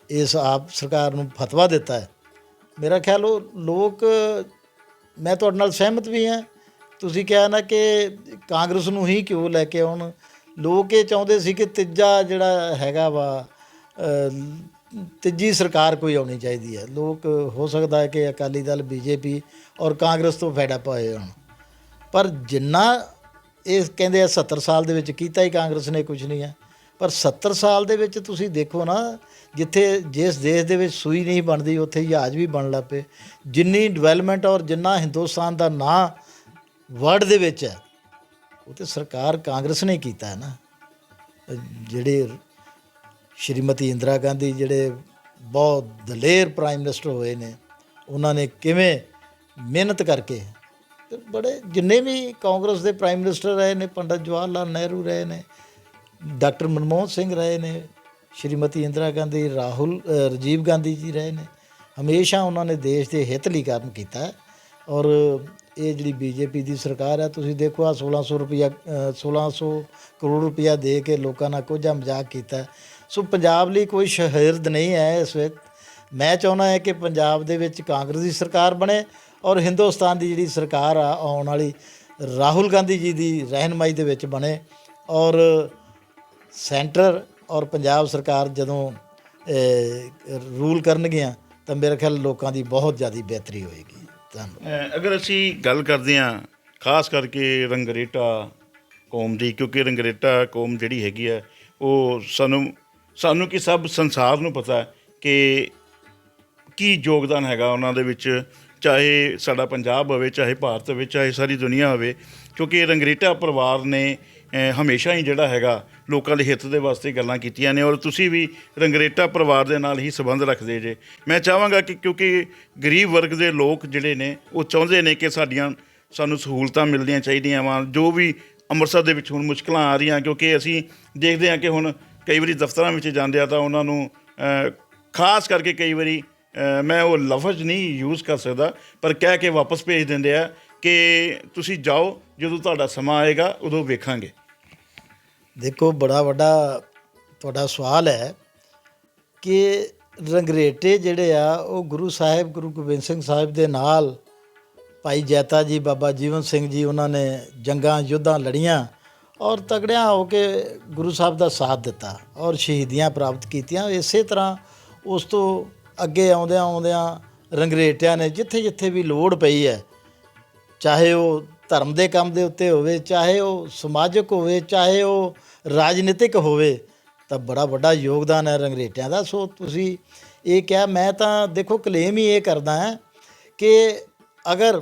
ਇਸ ਆਪ ਸਰਕਾਰ ਨੂੰ ਫਤਵਾ ਦਿੱਤਾ ਹੈ, ਮੇਰਾ ਖਿਆਲ ਉਹ ਲੋਕ, ਮੈਂ ਤੁਹਾਡੇ ਨਾਲ ਸਹਿਮਤ ਵੀ ਹਾਂ ਤੁਸੀਂ ਕਿਹਾ ਨਾ ਕਿ ਕਾਂਗਰਸ ਨੂੰ ਹੀ ਕਿਉਂ ਲੈ ਕੇ ਆਉਣ। ਲੋਕ ਇਹ ਚਾਹੁੰਦੇ ਸੀ ਕਿ ਤੀਜਾ ਜਿਹੜਾ ਹੈਗਾ ਵਾ ਤੀਜੀ ਸਰਕਾਰ ਕੋਈ ਆਉਣੀ ਚਾਹੀਦੀ ਹੈ। ਲੋਕ ਹੋ ਸਕਦਾ ਹੈ ਕਿ ਅਕਾਲੀ ਦਲ, ਬੀਜੇਪੀ ਔਰ ਕਾਂਗਰਸ ਤੋਂ ਫੈਡਾ ਪਾਏ ਹੋਣ। ਪਰ ਜਿੰਨਾ ਇਹ ਕਹਿੰਦੇ ਆ 70 ਸਾਲ ਦੇ ਵਿੱਚ ਕੀਤਾ ਹੀ ਕਾਂਗਰਸ ਨੇ ਕੁਝ ਨਹੀਂ ਹੈ। ਪਰ 70 ਸਾਲ ਦੇ ਵਿੱਚ ਤੁਸੀਂ ਦੇਖੋ ਨਾ, ਜਿੱਥੇ ਜਿਸ ਦੇਸ਼ ਦੇ ਵਿੱਚ ਸੂਈ ਨਹੀਂ ਬਣਦੀ, ਉੱਥੇ ਜਹਾਜ਼ ਵੀ ਬਣ ਲੱਗ ਪਏ। ਜਿੰਨੀ ਡਿਵੈਲਪਮੈਂਟ ਔਰ ਜਿੰਨਾ ਹਿੰਦੁਸਤਾਨ ਦਾ ਨਾਂ ਵਰਲਡ ਦੇ ਵਿੱਚ ਹੈ। ਉਹ ਤੇ ਸਰਕਾਰ ਕਾਂਗਰਸ ਨੇ ਕੀਤਾ ਹੈ ਨਾ। ਜਿਹੜੇ ਸ਼੍ਰੀਮਤੀ ਇੰਦਰਾ ਗਾਂਧੀ ਜਿਹੜੇ ਬਹੁਤ ਦਲੇਰ ਪ੍ਰਾਈਮ ਮਿਨਿਸਟਰ ਹੋਏ ਨੇ ਉਹਨਾਂ ਨੇ ਕਿਵੇਂ ਮਿਹਨਤ ਕਰਕੇ ਤੇ ਬੜੇ ਜਿੰਨੇ ਵੀ ਕਾਂਗਰਸ ਦੇ ਪ੍ਰਾਈਮ ਮਿਨਿਸਟਰ ਰਹੇ ਨੇ ਪੰਡਤ ਜਵਾਹਰ ਲਾਲ ਨਹਿਰੂ ਰਹੇ ਨੇ ਡਾਕਟਰ ਮਨਮੋਹਨ ਸਿੰਘ ਰਹੇ ਨੇ ਸ਼੍ਰੀਮਤੀ ਇੰਦਰਾ ਗਾਂਧੀ ਰਾਹੁਲ ਅ, ਰਾਜੀਵ ਗਾਂਧੀ ਜੀ ਰਹੇ ਨੇ ਹਮੇਸ਼ਾ ਉਹਨਾਂ ਨੇ ਦੇਸ਼ ਦੇ ਹਿੱਤ ਲਈ ਕੰਮ ਕੀਤਾ ਔਰ ਇਹ ਜਿਹੜੀ ਬੀਜੇਪੀ ਦੀ ਸਰਕਾਰ ਹੈ ਤੁਸੀਂ ਦੇਖੋ ਆ 1600 ਰੁਪਇਆ ਅ, 1600 ਕਰੋੜ ਰੁਪਇਆ ਦੇ ਕੇ ਲੋਕਾਂ ਨਾਲ ਕੋਝਾ ਮਜ਼ਾਕ ਕੀਤਾ ਸੋ ਪੰਜਾਬ ਲਈ ਕੋਈ ਸ਼ਹਿਰਦ ਨਹੀਂ ਹੈ ਇਸ ਵਿੱਚ ਮੈਂ ਚਾਹੁੰਦਾ ਹੈ ਕਿ ਪੰਜਾਬ ਦੇ ਵਿੱਚ ਕਾਂਗਰਸ ਦੀ ਸਰਕਾਰ ਬਣੇ ਔਰ ਹਿੰਦੁਸਤਾਨ ਦੀ ਜਿਹੜੀ ਸਰਕਾਰ ਆ ਆਉਣ ਵਾਲੀ ਰਾਹੁਲ ਗਾਂਧੀ ਜੀ ਦੀ ਰਹਿਨਮਾਈ ਦੇ ਵਿੱਚ ਬਣੇ ਔਰ ਸੈਂਟਰ ਔਰ ਪੰਜਾਬ ਸਰਕਾਰ ਜਦੋਂ ਰੂਲ ਕਰਨਗੀਆਂ ਤਾਂ ਮੇਰੇ ਖਿਆਲ ਲੋਕਾਂ ਦੀ ਬਹੁਤ ਜ਼ਿਆਦਾ ਬਿਹਤਰੀ ਹੋਏਗੀ। ਅਗਰ ਅਸੀਂ ਗੱਲ ਕਰਦੇ ਹਾਂ, ਖਾਸ ਕਰਕੇ ਰੰਗਰੇਟਾ ਕੌਮ ਦੀ, ਕਿਉਂਕਿ ਰੰਗਰੇਟਾ ਕੌਮ ਜਿਹੜੀ ਹੈਗੀ ਹੈ, ਉਹ ਸਾਨੂੰ ਸਾਨੂੰ ਕਿ ਸਭ ਸੰਸਾਰ ਨੂੰ ਪਤਾ ਕਿ ਕੀ ਯੋਗਦਾਨ ਹੈਗਾ ਉਹਨਾਂ ਦੇ ਵਿੱਚ, ਚਾਹੇ ਸਾਡਾ ਪੰਜਾਬ ਹੋਵੇ, ਚਾਹੇ ਭਾਰਤ ਹੋਵੇ, ਚਾਹੇ ਸਾਰੀ ਦੁਨੀਆ ਹੋਵੇ, ਕਿਉਂਕਿ ਰੰਗਰੇਟਾ ਪਰਿਵਾਰ ਨੇ ਹਮੇਸ਼ਾ ਹੀ ਜਿਹੜਾ ਹੈਗਾ ਲੋਕਾਂ ਦੇ ਹਿੱਤ ਦੇ ਵਾਸਤੇ ਗੱਲਾਂ ਕੀਤੀਆਂ ਨੇ ਔਰ ਤੁਸੀਂ ਵੀ ਰੰਗਰੇਟਾ ਪਰਿਵਾਰ ਦੇ ਨਾਲ ਹੀ ਸੰਬੰਧ ਰੱਖਦੇ ਜੇ। ਮੈਂ ਚਾਹਾਂਗਾ ਕਿ ਕਿਉਂਕਿ ਗਰੀਬ ਵਰਗ ਦੇ ਲੋਕ ਜਿਹੜੇ ਨੇ, ਉਹ ਚਾਹੁੰਦੇ ਨੇ ਕਿ ਸਾਡੀਆਂ, ਸਾਨੂੰ ਸਹੂਲਤਾਂ ਮਿਲਣੀਆਂ ਚਾਹੀਦੀਆਂ ਵਾ। ਜੋ ਵੀ ਅੰਮ੍ਰਿਤਸਰ ਦੇ ਵਿੱਚ ਹੁਣ ਮੁਸ਼ਕਲਾਂ ਆ ਰਹੀਆਂ, ਕਿਉਂਕਿ ਅਸੀਂ ਦੇਖਦੇ ਹਾਂ ਕਿ ਹੁਣ ਕਈ ਵਾਰੀ ਦਫ਼ਤਰਾਂ ਵਿੱਚ ਜਾਂਦੇ ਆ ਤਾਂ ਉਹਨਾਂ ਨੂੰ ਖਾਸ ਕਰਕੇ ਕਈ ਵਾਰੀ ਮੈਂ ਉਹ ਲਫ਼ਜ਼ ਨਹੀਂ ਯੂਜ਼ ਕਰ ਸਕਦਾ, ਪਰ ਕਹਿ ਕੇ ਵਾਪਸ ਭੇਜ ਦਿੰਦੇ ਆ ਕਿ ਤੁਸੀਂ ਜਾਓ, ਜਦੋਂ ਤੁਹਾਡਾ ਸਮਾਂ ਆਏਗਾ, ਉਦੋਂ ਵੇਖਾਂਗੇ। ਦੇਖੋ, ਬੜਾ ਵੱਡਾ ਤੁਹਾਡਾ ਸਵਾਲ ਹੈ ਕਿ ਰੰਗਰੇਟੇ ਜਿਹੜੇ ਆ, ਉਹ ਗੁਰੂ ਸਾਹਿਬ, ਗੁਰੂ ਗੋਬਿੰਦ ਸਿੰਘ ਸਾਹਿਬ ਦੇ ਨਾਲ ਭਾਈ ਜੈਤਾ ਜੀ, ਬਾਬਾ ਜੀਵਨ ਸਿੰਘ ਜੀ, ਉਹਨਾਂ ਨੇ ਜੰਗਾਂ, ਯੁੱਧਾਂ ਲੜੀਆਂ ਔਰ ਤਗੜਿਆਂ ਹੋ ਕੇ ਗੁਰੂ ਸਾਹਿਬ ਦਾ ਸਾਥ ਦਿੱਤਾ ਔਰ ਸ਼ਹੀਦੀਆਂ ਪ੍ਰਾਪਤ ਕੀਤੀਆਂ। ਇਸੇ ਤਰ੍ਹਾਂ ਉਸ ਤੋਂ ਅੱਗੇ ਆਉਂਦਿਆਂ ਆਉਂਦਿਆਂ ਰੰਗਰੇਟਿਆਂ ਨੇ ਜਿੱਥੇ ਜਿੱਥੇ ਵੀ ਲੋੜ ਪਈ ਹੈ, ਚਾਹੇ ਉਹ ਧਰਮ ਦੇ ਕੰਮ ਦੇ ਉੱਤੇ ਹੋਵੇ, ਚਾਹੇ ਉਹ ਸਮਾਜਿਕ ਹੋਵੇ, ਚਾਹੇ ਉਹ ਰਾਜਨੀਤਿਕ ਹੋਵੇ, ਤਾਂ ਬੜਾ ਵੱਡਾ ਯੋਗਦਾਨ ਹੈ ਰੰਗਰੇਟਿਆਂ ਦਾ। ਸੋ ਤੁਸੀਂ ਇਹ ਕਿਹਾ, ਮੈਂ ਤਾਂ ਦੇਖੋ ਕਲੇਮ ਹੀ ਇਹ ਕਰਦਾ ਹਾਂ ਕਿ ਅਗਰ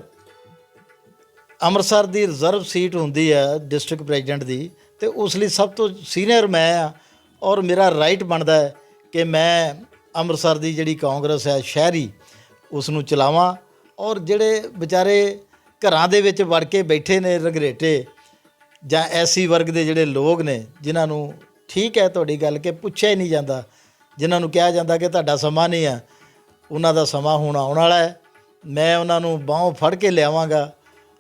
ਅੰਮ੍ਰਿਤਸਰ ਦੀ ਰਿਜ਼ਰਵ ਸੀਟ ਹੁੰਦੀ ਹੈ ਡਿਸਟ੍ਰਿਕਟ ਪ੍ਰੈਜ਼ੀਡੈਂਟ ਦੀ, ਤੇ ਉਸ ਲਈ ਸਭ ਤੋਂ ਸੀਨੀਅਰ ਮੈਂ ਆ ਔਰ ਮੇਰਾ ਰਾਈਟ ਬਣਦਾ ਹੈ ਕਿ ਮੈਂ ਅੰਮ੍ਰਿਤਸਰ ਦੀ ਜਿਹੜੀ ਕਾਂਗਰਸ ਹੈ ਸ਼ਹਿਰੀ ਉਸ ਨੂੰ ਚਲਾਵਾਂ ਔਰ ਜਿਹੜੇ ਵਿਚਾਰੇ ਘਰਾਂ ਦੇ ਵਿੱਚ ਵੜ ਕੇ ਬੈਠੇ ਨੇ ਰਗਰੇਟੇ ਜਾਂ ਐਸੀ ਵਰਗ ਦੇ ਜਿਹੜੇ ਲੋਕ ਨੇ, ਜਿਨ੍ਹਾਂ ਨੂੰ ਠੀਕ ਹੈ ਤੁਹਾਡੀ ਗੱਲ ਕਿ ਪੁੱਛਿਆ ਹੀ ਨਹੀਂ ਜਾਂਦਾ, ਜਿਨ੍ਹਾਂ ਨੂੰ ਕਿਹਾ ਜਾਂਦਾ ਕਿ ਤੁਹਾਡਾ ਸਮਾਂ ਨਹੀਂ ਆ, ਉਹਨਾਂ ਦਾ ਸਮਾਂ ਹੁਣ ਆਉਣ ਵਾਲਾ ਹੈ। ਮੈਂ ਉਹਨਾਂ ਨੂੰ ਬਾਹੋਂ ਫੜ ਕੇ ਲਿਆਵਾਂਗਾ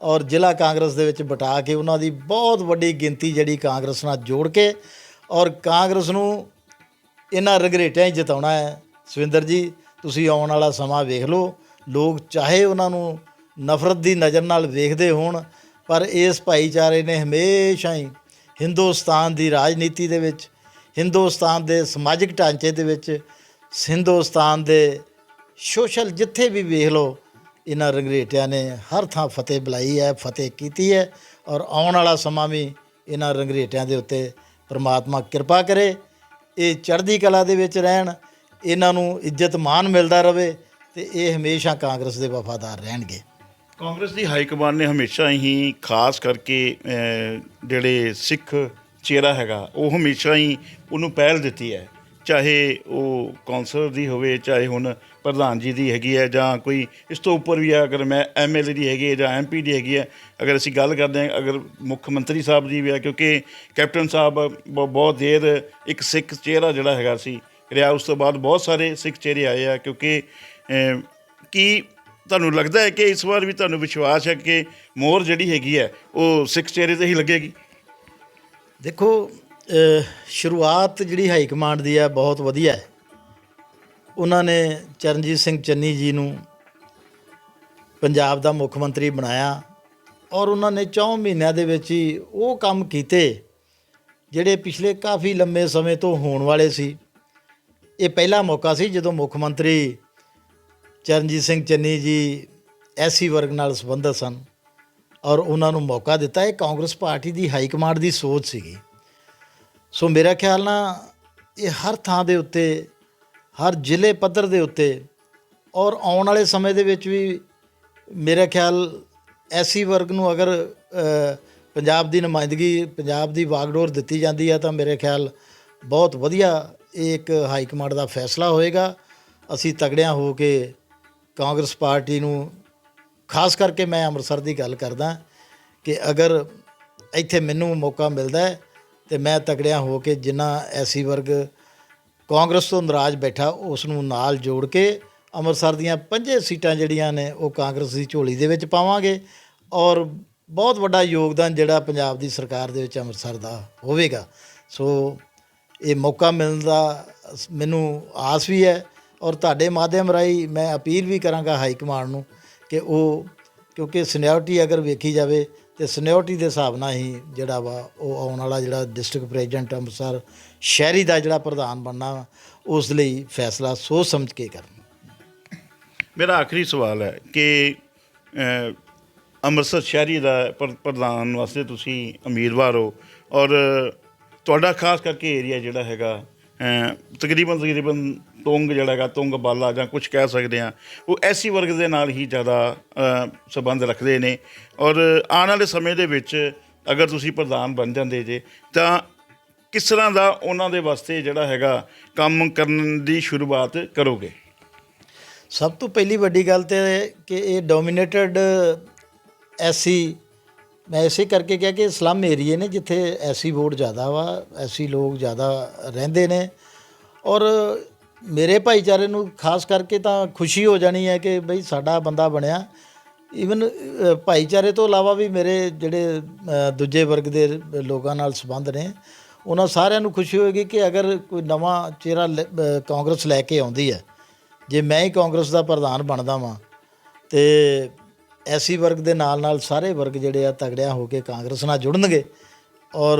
ਔਰ ਜ਼ਿਲ੍ਹਾ ਕਾਂਗਰਸ ਦੇ ਵਿੱਚ ਬਟਾ ਕੇ ਉਹਨਾਂ ਦੀ ਬਹੁਤ ਵੱਡੀ ਗਿਣਤੀ ਜਿਹੜੀ ਕਾਂਗਰਸ ਨਾਲ ਜੋੜ ਕੇ ਔਰ ਕਾਂਗਰਸ ਨੂੰ ਇਹਨਾਂ ਰਗਰੇਟਿਆਂ ਹੀ ਜਿਤਾਉਣਾ ਹੈ। ਸਵਿੰਦਰ ਜੀ, ਤੁਸੀਂ ਆਉਣ ਵਾਲਾ ਸਮਾਂ ਵੇਖ ਲਓ। ਲੋਕ ਚਾਹੇ ਉਹਨਾਂ ਨੂੰ ਨਫ਼ਰਤ ਦੀ ਨਜ਼ਰ ਨਾਲ ਵੇਖਦੇ ਹੋਣ, ਪਰ ਇਸ ਭਾਈਚਾਰੇ ਨੇ ਹਮੇਸ਼ਾ ਹੀ ਹਿੰਦੁਸਤਾਨ ਦੀ ਰਾਜਨੀਤੀ ਦੇ ਵਿੱਚ, ਹਿੰਦੁਸਤਾਨ ਦੇ ਸਮਾਜਿਕ ਢਾਂਚੇ ਦੇ ਵਿੱਚ, ਹਿੰਦੁਸਤਾਨ ਦੇ ਸੋਸ਼ਲ ਜਿੱਥੇ ਵੀ ਵੇਖ ਲਓ, ਇਹਨਾਂ ਰੰਗਰੇਟਿਆਂ ਨੇ ਹਰ ਥਾਂ ਫਤਿਹ ਬੁਲਾਈ ਹੈ, ਫਤਿਹ ਕੀਤੀ ਹੈ ਔਰ ਆਉਣ ਵਾਲਾ ਸਮਾਂ ਵੀ ਇਹਨਾਂ ਰੰਗਰੇਟਿਆਂ ਦੇ ਉੱਤੇ ਪਰਮਾਤਮਾ ਕਿਰਪਾ ਕਰੇ, ਇਹ ਚੜ੍ਹਦੀ ਕਲਾ ਦੇ ਵਿੱਚ ਰਹਿਣ, ਇਹਨਾਂ ਨੂੰ ਇੱਜ਼ਤ ਮਾਣ ਮਿਲਦਾ ਰਹੇ ਤੇ ਇਹ ਹਮੇਸ਼ਾ ਕਾਂਗਰਸ ਦੇ ਵਫਾਦਾਰ ਰਹਿਣਗੇ। ਕਾਂਗਰਸ ਦੀ ਹਾਈ ਕਮਾਂਡ ਨੇ ਹਮੇਸ਼ਾ ਹੀ ਖਾਸ ਕਰਕੇ ਜਿਹੜੇ ਸਿੱਖ ਚਿਹਰਾ ਹੈਗਾ, ਉਹ ਹਮੇਸ਼ਾ ਹੀ ਉਹਨੂੰ ਪਹਿਲ ਦਿੱਤੀ ਹੈ। ਚਾਹੇ ਉਹ ਕੌਂਸਲਰ ਦੀ ਹੋਵੇ, ਚਾਹੇ ਹੁਣ ਪ੍ਰਧਾਨ ਜੀ ਦੀ ਹੈਗੀ ਹੈ ਜਾਂ ਕੋਈ, ਇਸ ਤੋਂ ਉੱਪਰ ਵੀ ਹੈ, ਅਗਰ ਮੈਂ ਐਮਐਲਏ ਦੀ ਹੈਗੀ ਹੈ ਜਾਂ ਐਮਪੀ ਦੀ ਹੈਗੀ ਹੈ, ਅਗਰ ਅਸੀਂ ਗੱਲ ਕਰਦੇ ਹਾਂ, ਅਗਰ ਮੁੱਖ ਮੰਤਰੀ ਸਾਹਿਬ ਦੀ ਵੀ ਹੈ, ਕਿਉਂਕਿ ਕੈਪਟਨ ਸਾਹਿਬ ਬ- ਬਹੁਤ ਦੇਰ ਇੱਕ ਸਿੱਖ ਚਿਹਰਾ ਜਿਹੜਾ ਹੈਗਾ ਸੀ, ਰਿਹਾ, ਉਸ ਤੋਂ ਬਾਅਦ ਬਹੁਤ ਸਾਰੇ ਸਿੱਖ ਚਿਹਰੇ ਆਏ ਆ, ਕਿਉਂਕਿ ਕੀ ਤੁਹਾਨੂੰ ਲੱਗਦਾ ਹੈ ਕਿ ਇਸ ਵਾਰ ਵੀ ਤੁਹਾਨੂੰ ਵਿਸ਼ਵਾਸ ਹੈ ਕਿ ਮੋਹਰ ਜਿਹੜੀ ਹੈਗੀ ਹੈ, ਉਹ ਸਿੱਖ ਚਿਹਰੇ ਤੇ ਹੀ ਲੱਗੇਗੀ? ਦੇਖੋ ਸ਼ੁਰੂਆਤ ਜਿਹੜੀ ਹਾਈ ਕਮਾਂਡ ਦੀ ਹੈ, ਬਹੁਤ ਵਧੀਆ ਹੈ। ਉਹਨਾਂ ਨੇ ਚਰਨਜੀਤ ਸਿੰਘ ਚੰਨੀ ਜੀ ਨੂੰ ਪੰਜਾਬ ਦਾ ਮੁੱਖ ਮੰਤਰੀ ਬਣਾਇਆ ਔਰ ਉਹਨਾਂ ਨੇ 4 ਮਹੀਨਿਆਂ ਦੇ ਵਿੱਚ ਹੀ ਉਹ ਕੰਮ ਕੀਤੇ, ਜਿਹੜੇ ਪਿਛਲੇ ਕਾਫੀ ਲੰਮੇ ਸਮੇਂ ਤੋਂ ਹੋਣ ਵਾਲੇ ਸੀ। ਇਹ ਪਹਿਲਾ ਮੌਕਾ ਸੀ ਜਦੋਂ ਮੁੱਖ ਮੰਤਰੀ ਚਰਨਜੀਤ ਸਿੰਘ ਚੰਨੀ ਜੀ ਐਸੀ ਵਰਗ ਨਾਲ ਸੰਬੰਧਿਤ ਸਨ ਔਰ ਉਹਨਾਂ ਨੂੰ ਮੌਕਾ ਦਿੱਤਾ ਇਹ ਕਾਂਗਰਸ ਪਾਰਟੀ ਦੀ ਹਾਈ ਕਮਾਂਡ ਦੀ ਸੋਚ ਸੀਗੀ। ਸੋ ਮੇਰਾ ਖਿਆਲ ਨਾਲ ਇਹ ਹਰ ਥਾਂ ਦੇ ਉੱਤੇ, ਹਰ ਜ਼ਿਲ੍ਹੇ ਪੱਧਰ ਦੇ ਉੱਤੇ ਔਰ ਆਉਣ ਵਾਲੇ ਸਮੇਂ ਦੇ ਵਿੱਚ ਵੀ ਮੇਰਾ ਖਿਆਲ ਐਸੀ ਵਰਗ ਨੂੰ ਅਗਰ ਪੰਜਾਬ ਦੀ ਨੁਮਾਇੰਦਗੀ, ਪੰਜਾਬ ਦੀ ਵਾਗਡੋਰ ਦਿੱਤੀ ਜਾਂਦੀ ਹੈ ਤਾਂ ਮੇਰੇ ਖਿਆਲ ਬਹੁਤ ਵਧੀਆ ਇਹ ਇੱਕ ਹਾਈ ਕਮਾਂਡ ਦਾ ਫੈਸਲਾ ਹੋਏਗਾ। ਅਸੀਂ ਤਗੜਿਆਂ ਹੋ ਕੇ ਕਾਂਗਰਸ ਪਾਰਟੀ ਨੂੰ, ਖਾਸ ਕਰਕੇ ਮੈਂ ਅੰਮ੍ਰਿਤਸਰ ਦੀ ਗੱਲ ਕਰਦਾ ਕਿ ਅਗਰ ਇੱਥੇ ਮੈਨੂੰ ਮੌਕਾ ਮਿਲਦਾ ਹੈ ਤੇ ਮੈਂ ਤਕੜਿਆਂ ਹੋ ਕੇ ਜਿੰਨਾ ਐਸੀ ਵਰਗ ਕਾਂਗਰਸ ਤੋਂ ਨਾਰਾਜ਼ ਬੈਠਾ, ਉਸ ਨੂੰ ਨਾਲ ਜੋੜ ਕੇ ਅੰਮ੍ਰਿਤਸਰ ਦੀਆਂ ਪੰਜੇ ਸੀਟਾਂ ਜਿਹੜੀਆਂ ਨੇ, ਉਹ ਕਾਂਗਰਸ ਦੀ ਝੋਲੀ ਦੇ ਵਿੱਚ ਪਾਵਾਂਗੇ ਔਰ ਬਹੁਤ ਵੱਡਾ ਯੋਗਦਾਨ ਜਿਹੜਾ ਪੰਜਾਬ ਦੀ ਸਰਕਾਰ ਦੇ ਵਿੱਚ ਅੰਮ੍ਰਿਤਸਰ ਦਾ ਹੋਵੇਗਾ। ਸੋ ਇਹ ਮੌਕਾ ਮਿਲਣ ਦਾ, ਮੈਨੂੰ ਆਸ ਵੀ ਹੈ ਔਰ ਤੁਹਾਡੇ ਮਾਧਿਅਮ ਰਾਹੀਂ ਮੈਂ ਅਪੀਲ ਵੀ ਕਰਾਂਗਾ ਹਾਈ ਕਮਾਂਡ ਨੂੰ ਕਿ ਉਹ ਕਿਉਂਕਿ ਸੀਨੀਅਰਟੀ ਅਗਰ ਵੇਖੀ ਜਾਵੇ ਤੇ ਸੀਨੀਅਰਟੀ ਦੇ ਹਿਸਾਬ ਨਾਲ ਹੀ ਜਿਹੜਾ ਵਾ ਉਹ ਆਉਣ ਵਾਲਾ ਜਿਹੜਾ ਡਿਸਟ੍ਰਿਕਟ ਪ੍ਰੈਜ਼ੀਡੈਂਟ ਅੰਮ੍ਰਿਤਸਰ ਸ਼ਹਿਰੀ ਦਾ ਜਿਹੜਾ ਪ੍ਰਧਾਨ ਬਣਨਾ ਵਾ, ਉਸ ਲਈ ਫੈਸਲਾ ਸੋਚ ਸਮਝ ਕੇ ਕਰਨ। ਮੇਰਾ ਆਖਰੀ ਸਵਾਲ ਹੈ ਕਿ ਅੰਮ੍ਰਿਤਸਰ ਸ਼ਹਿਰੀ ਦਾ ਪ੍ਰ- ਪ੍ਰਧਾਨ ਵਾਸਤੇ ਤੁਸੀਂ ਉਮੀਦਵਾਰ ਹੋ ਔਰ ਤੁਹਾਡਾ ਖਾਸ ਕਰਕੇ ਏਰੀਆ ਜਿਹੜਾ ਹੈਗਾ ਤਕਰੀਬਨ ਤਕਰੀਬਨ ਤੁੰਗ ਜਿਹੜਾ ਹੈਗਾ ਤੁੰਗ ਬਾਲਾ ਜਾਂ ਕੁਝ ਕਹਿ ਸਕਦੇ ਆ ਉਹ ਐਸੀ ਵਰਗ ਦੇ ਨਾਲ ਹੀ ਜ਼ਿਆਦਾ ਅ, ਸੰਬੰਧ ਰੱਖਦੇ ਨੇ। ਔਰ ਆਉਣ ਵਾਲੇ ਸਮੇਂ ਦੇ ਵਿੱਚ ਅਗਰ ਤੁਸੀਂ ਪ੍ਰਧਾਨ ਬਣ ਜਾਂਦੇ ਜੇ ਤਾਂ ਕਿਸ ਤਰ੍ਹਾਂ ਦਾ ਉਹਨਾਂ ਦੇ ਵਾਸਤੇ ਜਿਹੜਾ ਹੈਗਾ ਕੰਮ ਕਰਨ ਦੀ ਸ਼ੁਰੂਆਤ ਕਰੋਗੇ? ਸਭ ਤੋਂ ਪਹਿਲੀ ਵੱਡੀ ਗੱਲ ਤੇ ਕਿ ਇਹ ਡੋਮੀਨੇਟਡ ਐਸੀ ਮੈਂ ਇਸੇ ਕਰਕੇ ਕਿਹਾ ਕਿ ਸਲਮ ਏਰੀਏ ਨੇ ਜਿੱਥੇ ਐਸੀ ਵੋਟ ਜ਼ਿਆਦਾ ਵਾ ਐਸੀ ਲੋਕ ਜ਼ਿਆਦਾ ਰਹਿੰਦੇ ਨੇ। ਔਰ ਮੇਰੇ ਭਾਈਚਾਰੇ ਨੂੰ ਖਾਸ ਕਰਕੇ ਤਾਂ ਖੁਸ਼ੀ ਹੋ ਜਾਣੀ ਹੈ ਕਿ ਬਈ ਸਾਡਾ ਬੰਦਾ ਬਣਿਆ। ਈਵਨ ਭਾਈਚਾਰੇ ਤੋਂ ਇਲਾਵਾ ਵੀ ਮੇਰੇ ਜਿਹੜੇ ਦੂਜੇ ਵਰਗ ਦੇ ਲੋਕਾਂ ਨਾਲ ਸੰਬੰਧ ਨੇ, ਉਹਨਾਂ ਸਾਰਿਆਂ ਨੂੰ ਖੁਸ਼ੀ ਹੋਏਗੀ ਕਿ ਅਗਰ ਕੋਈ ਨਵਾਂ ਚਿਹਰਾ ਲੈ- ਕਾਂਗਰਸ ਲੈ ਕੇ ਆਉਂਦੀ ਹੈ, ਜੇ ਮੈਂ ਹੀ ਕਾਂਗਰਸ ਦਾ ਪ੍ਰਧਾਨ ਬਣਦਾ ਵਾਂ, ਤੇ ਐਸੀ ਵਰਗ ਦੇ ਨਾਲ ਨਾਲ ਸਾਰੇ ਵਰਗ ਜਿਹੜੇ ਆ ਤਗੜਿਆਂ ਹੋ ਕੇ ਕਾਂਗਰਸ ਨਾਲ ਜੁੜਨਗੇ ਔਰ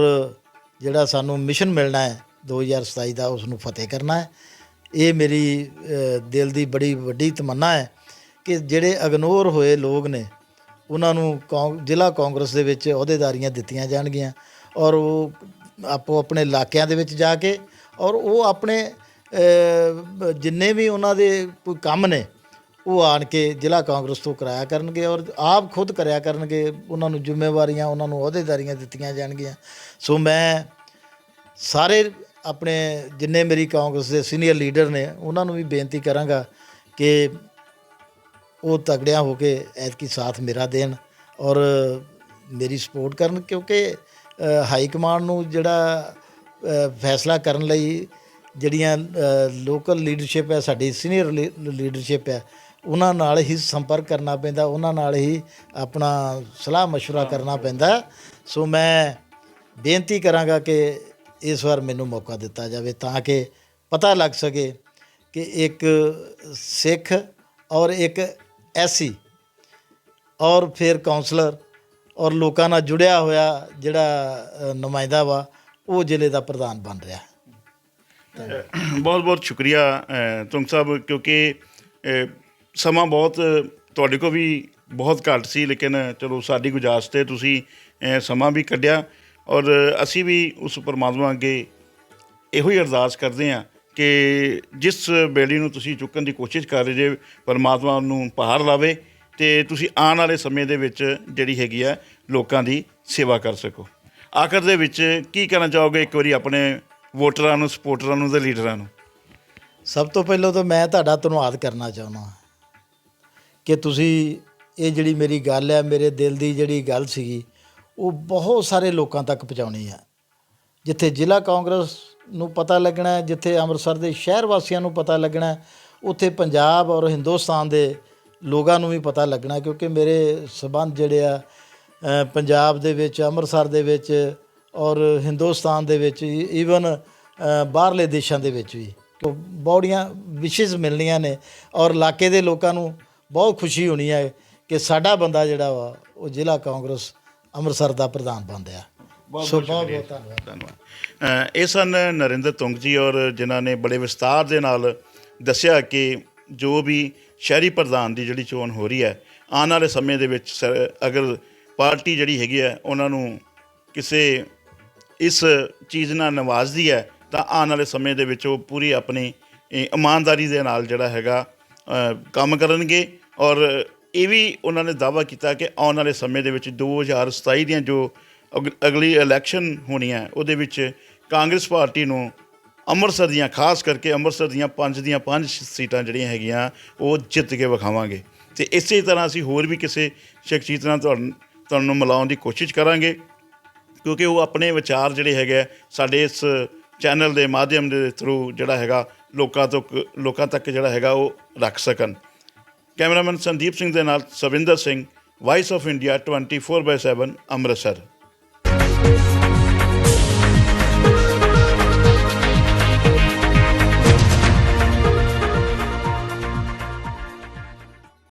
ਜਿਹੜਾ ਸਾਨੂੰ ਮਿਸ਼ਨ ਮਿਲਣਾ ਹੈ 2027 ਦਾ ਉਸ ਨੂੰ ਫਤਿਹ ਕਰਨਾ ਹੈ। ਇਹ ਮੇਰੀ ਦਿਲ ਦੀ ਬੜੀ ਵੱਡੀ ਤਮੰਨਾ ਹੈ ਕਿ ਜਿਹੜੇ ਇਗਨੋਰ ਹੋਏ ਲੋਕ ਨੇ, ਉਹਨਾਂ ਨੂੰ ਕੌਂ- ਜ਼ਿਲ੍ਹਾ ਕਾਂਗਰਸ ਦੇ ਵਿੱਚ ਅਹੁਦੇਦਾਰੀਆਂ ਦਿੱਤੀਆਂ ਜਾਣਗੀਆਂ ਔਰ ਉਹ ਆਪੋ ਆਪਣੇ ਇਲਾਕਿਆਂ ਦੇ ਵਿੱਚ ਜਾ ਕੇ ਔਰ ਉਹ ਆਪਣੇ ਜਿੰਨੇ ਵੀ ਉਹਨਾਂ ਦੇ ਕੋਈ ਕੰਮ ਨੇ, ਉਹ ਆਣ ਕੇ ਜ਼ਿਲ੍ਹਾ ਕਾਂਗਰਸ ਤੋਂ ਕਰਾਇਆ ਕਰਨਗੇ ਔਰ ਆਪ ਖੁਦ ਕਰਿਆ ਕਰਨਗੇ, ਉਹਨਾਂ ਨੂੰ ਜ਼ਿੰਮੇਵਾਰੀਆਂ, ਉਹਨਾਂ ਨੂੰ ਅਹੁਦੇਦਾਰੀਆਂ ਦਿੱਤੀਆਂ ਜਾਣਗੀਆਂ। ਸੋ ਮੈਂ ਸਾਰੇ ਆਪਣੇ ਜਿੰਨੇ ਮੇਰੀ ਕਾਂਗਰਸ ਦੇ ਸੀਨੀਅਰ ਲੀਡਰ ਨੇ ਉਹਨਾਂ ਨੂੰ ਵੀ ਬੇਨਤੀ ਕਰਾਂਗਾ ਕਿ ਉਹ ਤਗੜਿਆਂ ਹੋ ਕੇ ਐਤਕੀ ਸਾਥ ਮੇਰਾ ਦੇਣ ਔਰ ਮੇਰੀ ਸਪੋਰਟ ਕਰਨ ਕਿਉਂਕਿ ਅ, ਹਾਈ ਕਮਾਂਡ ਨੂੰ ਜਿਹੜਾ ਅ, ਫੈਸਲਾ ਕਰਨ ਲਈ ਜਿਹੜੀਆਂ ਲੋਕਲ ਲੀਡਰਸ਼ਿਪ ਹੈ ਸਾਡੀ ਸੀਨੀਅਰ ਲੀਡਰਸ਼ਿਪ ਹੈ ਉਹਨਾਂ ਨਾਲ ਹੀ ਸੰਪਰਕ ਕਰਨਾ ਪੈਂਦਾ ਉਹਨਾਂ ਨਾਲ ਹੀ ਆਪਣਾ ਸਲਾਹ مشورہ ਕਰਨਾ ਪੈਂਦਾ ਸੋ ਮੈਂ ਬੇਨਤੀ ਕਰਾਂਗਾ ਕਿ ਇਸ ਵਾਰ ਮੈਨੂੰ ਮੌਕਾ ਦਿੱਤਾ ਜਾਵੇ ਤਾਂ ਕਿ ਪਤਾ ਲੱਗ ਸਕੇ ਕਿ ਇੱਕ ਸਿੱਖ ਔਰ ਇੱਕ ਐਸੀ ਔਰ ਫਿਰ ਕਾਉਂਸਲਰ ਔਰ ਲੋਕਾਂ ਨਾਲ ਜੁੜਿਆ ਹੋਇਆ ਜਿਹੜਾ ਨੁਮਾਇੰਦਾ ਵਾ ਉਹ ਜ਼ਿਲ੍ਹੇ ਦਾ ਪ੍ਰਧਾਨ ਬਣ ਰਿਹਾ। ਬਹੁਤ ਬਹੁਤ ਸ਼ੁਕਰੀਆ ਅ, ਤੁੰਗ ਸਾਹਿਬ ਕਿਉਂਕਿ ਸਮਾਂ ਬਹੁਤ ਤੁਹਾਡੇ ਕੋ ਵੀ ਬਹੁਤ ਘੱਟ ਸੀ ਲੇਕਿਨ ਚਲੋ ਸਾਡੀ ਗੁਜਾਰਿਸ਼ ਤੇ ਤੁਸੀਂ ਸਮਾਂ ਵੀ ਕੱਢਿਆ। ਔਰ ਅਸੀਂ ਵੀ ਉਸ ਪਰਮਾਤਮਾ ਅੱਗੇ ਇਹੋ ਹੀ ਅਰਦਾਸ ਕਰਦੇ ਹਾਂ ਕਿ ਜਿਸ ਬੇੜੀ ਨੂੰ ਤੁਸੀਂ ਚੁੱਕਣ ਦੀ ਕੋਸ਼ਿਸ਼ ਕਰ ਰਹੇ ਜੇ, ਪਰਮਾਤਮਾ ਨੂੰ ਪਹਾੜ ਲਾਵੇ ਤੇ ਤੁਸੀਂ ਆਉਣ ਵਾਲੇ ਸਮੇਂ ਦੇ ਵਿੱਚ ਜਿਹੜੀ ਹੈਗੀ ਆ, ਲੋਕਾਂ ਦੀ ਸੇਵਾ ਕਰ ਸਕੋ। ਆਖਰ ਦੇ ਵਿੱਚ ਕੀ ਕਹਿਣਾ ਚਾਹੋਗੇ ਇੱਕ ਵਾਰੀ ਆਪਣੇ ਵੋਟਰਾਂ ਨੂੰ ਸਪੋਰਟਰਾਂ ਨੂੰ ਤੇ ਲੀਡਰਾਂ ਨੂੰ? ਸਭ ਤੋਂ ਪਹਿਲਾਂ ਤਾਂ ਮੈਂ ਤੁਹਾਡਾ ਧੰਨਵਾਦ ਕਰਨਾ ਚਾਹੁੰਦਾ ਕਿ ਤੁਸੀਂ ਇਹ ਜਿਹੜੀ ਮੇਰੀ ਗੱਲ ਹੈ, ਮੇਰੇ ਦਿਲ ਦੀ ਜਿਹੜੀ ਗੱਲ ਸੀਗੀ ਉਹ ਬਹੁਤ ਸਾਰੇ ਲੋਕਾਂ ਤੱਕ ਪਹੁੰਚਾਉਣੀ ਹੈ। ਜਿੱਥੇ ਜ਼ਿਲ੍ਹਾ ਕਾਂਗਰਸ ਨੂੰ ਪਤਾ ਲੱਗਣਾ ਹੈ ਜਿੱਥੇ ਅੰਮ੍ਰਿਤਸਰ ਦੇ ਸ਼ਹਿਰ ਵਾਸੀਆਂ ਨੂੰ ਪਤਾ ਲੱਗਣਾ ਹੈ, ਉੱਥੇ ਪੰਜਾਬ ਔਰ ਹਿੰਦੁਸਤਾਨ ਦੇ ਲੋਕਾਂ ਨੂੰ ਵੀ ਪਤਾ ਲੱਗਣਾ ਕਿਉਂਕਿ ਮੇਰੇ ਸਬੰਧ ਜਿਹੜੇ ਆ ਪੰਜਾਬ ਦੇ ਵਿੱਚ ਅੰਮ੍ਰਿਤਸਰ ਦੇ ਵਿੱਚ ਔਰ ਹਿੰਦੁਸਤਾਨ ਦੇ ਵਿੱਚ ਈਵਨ ਬਾਹਰਲੇ ਦੇਸ਼ਾਂ ਦੇ ਵਿੱਚ ਵੀ ਤੋਂ ਬੌੜੀਆਂ ਵਿਸ਼ੇਸ਼ ਮਿਲਣੀਆਂ ਨੇ ਔਰ ਇਲਾਕੇ ਦੇ ਲੋਕਾਂ ਨੂੰ ਬਹੁਤ ਖੁਸ਼ੀ ਹੋਣੀ ਹੈ ਕਿ ਸਾਡਾ ਬੰਦਾ ਜਿਹੜਾ ਵਾ ਉਹ ਜ਼ਿਲ੍ਹਾ ਕਾਂਗਰਸ ਅੰਮ੍ਰਿਤਸਰ ਦਾ ਪ੍ਰਧਾਨ ਬਣ ਰਿਹਾ ਸੋ ਬਹੁਤ ਬਹੁਤ ਧੰਨਵਾਦ। ਧੰਨਵਾਦ। ਇਹ ਸਨ ਨਰਿੰਦਰ ਤੁੰਗ ਜੀ ਔਰ ਜਿਨ੍ਹਾਂ ਨੇ ਬੜੇ ਵਿਸਤਾਰ ਦੇ ਨਾਲ ਦੱਸਿਆ ਕਿ ਜੋ ਵੀ ਸ਼ਹਿਰੀ ਪ੍ਰਧਾਨ ਦੀ ਜਿਹੜੀ ਚੋਣ ਹੋ ਰਹੀ ਹੈ ਆਉਣ ਵਾਲੇ ਸਮੇਂ ਦੇ ਵਿੱਚ ਅਗਰ ਪਾਰਟੀ ਜਿਹੜੀ ਹੈਗੀ ਹੈ ਉਹਨਾਂ ਨੂੰ ਕਿਸੇ ਇਸ ਚੀਜ਼ ਨਾਲ ਨਵਾਜ਼ਦੀ ਹੈ ਤਾਂ ਆਉਣ ਵਾਲੇ ਸਮੇਂ ਦੇ ਵਿੱਚ ਉਹ ਪੂਰੀ ਆਪਣੀ ਇਮਾਨਦਾਰੀ ਦੇ ਨਾਲ ਜਿਹੜਾ ਹੈਗਾ ਕੰਮ ਕਰਨਗੇ ਔਰ ਇਹ ਵੀ ਉਹਨਾਂ ਨੇ ਦਾਅਵਾ ਕੀਤਾ ਕਿ ਆਉਣ ਵਾਲੇ ਸਮੇਂ ਦੇ ਵਿੱਚ 2027 ਦੀਆਂ ਜੋ ਅਗਲੀ ਇਲੈਕਸ਼ਨ ਹੋਣੀ ਹੈ ਉਹਦੇ ਵਿੱਚ ਕਾਂਗਰਸ ਪਾਰਟੀ ਨੂੰ ਅੰਮ੍ਰਿਤਸਰ ਦੀਆਂ, ਖਾਸ ਕਰਕੇ ਅੰਮ੍ਰਿਤਸਰ ਦੀਆਂ ਪੰਜ ਦੀਆਂ ਪੰਜ ਸੀਟਾਂ ਜਿਹੜੀਆਂ ਹੈਗੀਆਂ, ਉਹ ਜਿੱਤ ਕੇ ਵਿਖਾਵਾਂਗੇ। ਤੇ ਇਸੇ ਤਰ੍ਹਾਂ ਅਸੀਂ ਹੋਰ ਵੀ ਕਿਸੇ ਸ਼ਖਸੀਅਤ ਨਾਲ ਤੁਹਾਨੂੰ ਤੁਹਾਨੂੰ ਮਿਲਾਉਣ ਦੀ ਕੋਸ਼ਿਸ਼ ਕਰਾਂਗੇ, ਕਿਉਂਕਿ ਉਹ ਆਪਣੇ ਵਿਚਾਰ ਜਿਹੜੇ ਹੈਗੇ ਸਾਡੇ ਇਸ ਚੈਨਲ ਦੇ ਮਾਧਿਅਮ ਦੇ ਥਰੂ ਜਿਹੜਾ ਹੈਗਾ, ਲੋਕਾਂ ਤੋਂ ਲੋਕਾਂ ਤੱਕ ਜਿਹੜਾ ਹੈਗਾ ਉਹ ਰੱਖ ਸਕਣ। ਕੈਮਰਾਮੈਨ ਸੰਦੀਪ ਸਿੰਘ ਦੇ ਨਾਲ Savinder Singh voice of India 24/7 Amritsar.